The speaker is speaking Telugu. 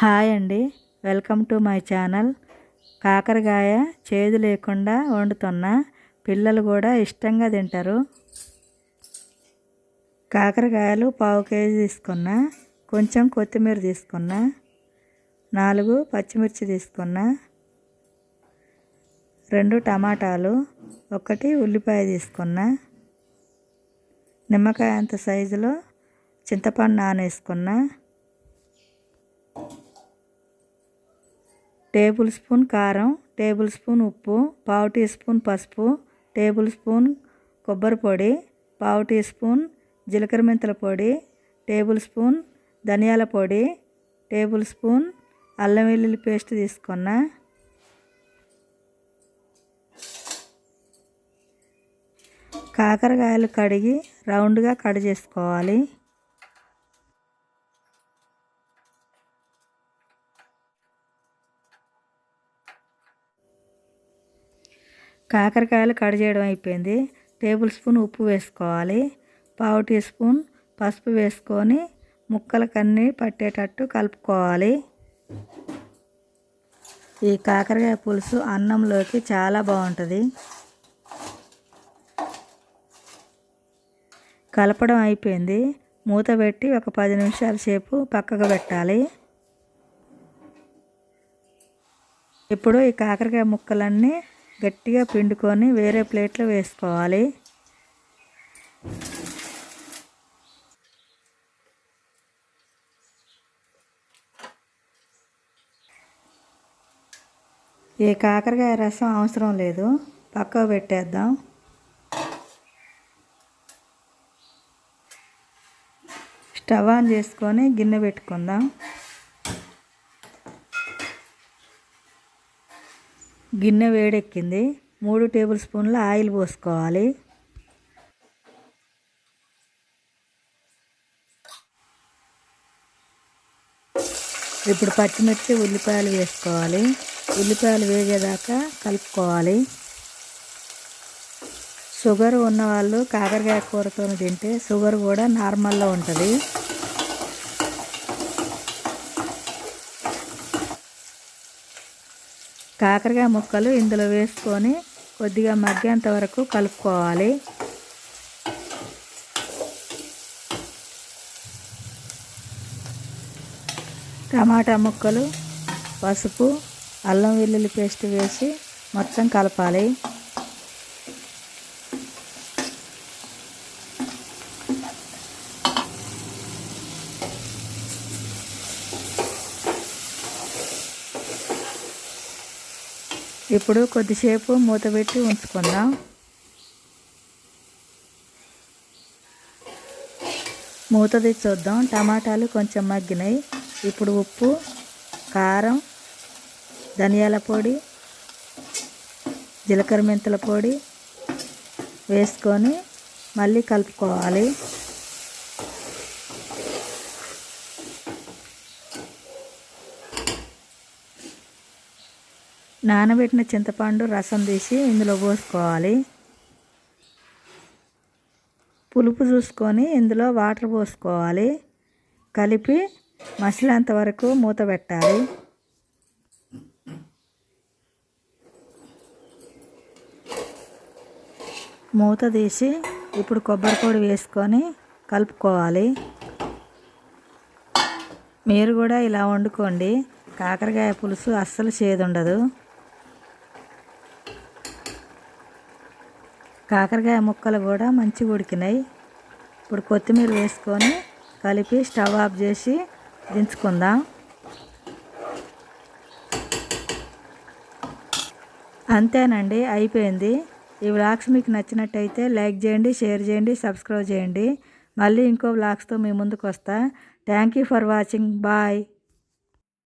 హాయ్ అండి. Welcome to my channel. కాకరకాయ చేదు లేకుండా వండుతున్నా పిల్లలు కూడా ఇష్టంగా తింటారు. కాకరకాయలు పావు కేజీ తీసుకున్నా కొంచెం కొత్తిమీర తీసుకున్నా నాలుగు పచ్చిమిర్చి తీసుకున్నా రెండు టమాటాలు ఒకటి ఉల్లిపాయ తీసుకున్నా నిమ్మకాయ అంత సైజులో చింతపండు నానేసుకున్నా టేబుల్ స్పూన్ కారం టేబుల్ స్పూన్ ఉప్పు పావు టీ స్పూన్ పసుపు టేబుల్ స్పూన్ కొబ్బరి పొడి పావు టీ స్పూన్ జీలకర్ర మెంతుల పొడి టేబుల్ స్పూన్ ధనియాల పొడి టేబుల్ స్పూన్ అల్లం వెల్లుల్లి పేస్ట్ తీసుకున్నా కాకరకాయలు కడిగి రౌండ్గా కట్ చేసుకోవాలి. కాకరకాయలు కట్ చేయడం అయిపోయింది. టేబుల్ స్పూన్ ఉప్పు వేసుకోవాలి. పావు టీ స్పూన్ పసుపు వేసుకొని ముక్కలకన్నీ పట్టేటట్టు కలుపుకోవాలి. ఈ కాకరకాయ పులుసు అన్నంలోకి చాలా బాగుంటుంది. కలపడం అయిపోయింది. మూత పెట్టి ఒక పది నిమిషాల సేపు పక్కకు పెట్టాలి. ఇప్పుడు ఈ కాకరకాయ ముక్కలన్నీ గట్టిగా పిండుకొని వేరే ప్లేట్లో వేసుకోవాలి. ఈ కాకరకాయ రసం అవసరం లేదు. పక్కకు పెట్టేద్దాం. స్టవ్ ఆన్ చేసుకొని గిన్నె పెట్టుకుందాం. గిన్నె వేడెక్కింది. మూడు టేబుల్ స్పూన్ల ఆయిల్ పోసుకోవాలి. ఇప్పుడు పచ్చిమిర్చి ఉల్లిపాయలు వేసుకోవాలి. ఉల్లిపాయలు వేగేదాకా కలుపుకోవాలి. షుగర్ ఉన్నవాళ్ళు కాకరకాయ కూరతో తింటే షుగర్ కూడా నార్మల్లో ఉంటుంది. కాకరకాయ ముక్కలు ఇందులో వేసుకొని కొద్దిగా మగ్గేంత వరకు కలుపుకోవాలి. టమాటా ముక్కలు పసుపు అల్లం వెల్లుల్లి పేస్ట్ వేసి మొత్తం కలపాలి. ఇప్పుడు కొద్దిసేపు మూత పెట్టి ఉంచుకుందాం. మూత తెచ్చి చూద్దాం టమాటాలు కొంచెం మగ్గినాయి. ఇప్పుడు ఉప్పు కారం ధనియాల పొడి జీలకర్ర మెంతుల పొడి వేసుకొని మళ్ళీ కలుపుకోవాలి. నానబెట్టిన చింతపండు రసం తీసి ఇందులో పోసుకోవాలి. పులుపు చూసుకొని ఇందులో వాటర్ పోసుకోవాలి. కలిపి మసిలేంత వరకు మూత పెట్టాలి. మూత తీసి ఇప్పుడు కొబ్బరి పొడి వేసుకొని కలుపుకోవాలి. మీరు కూడా ఇలా వండుకోండి. కాకరకాయ పులుసు అస్సలు చేదుండదు. కాకరకాయ ముక్కలు కూడా మంచిగా ఉడికినాయి. ఇప్పుడు కొత్తిమీర వేసుకొని కలిపి స్టవ్ ఆఫ్ చేసి దించుకుందాం. అంతేనండి అయిపోయింది. ఈ వ్లాగ్స్ మీకు నచ్చినట్టయితే లైక్ చేయండి షేర్ చేయండి సబ్స్క్రైబ్ చేయండి. మళ్ళీ ఇంకో వ్లాగ్స్తో మీ ముందుకు వస్తా. Thank you for watching. Bye.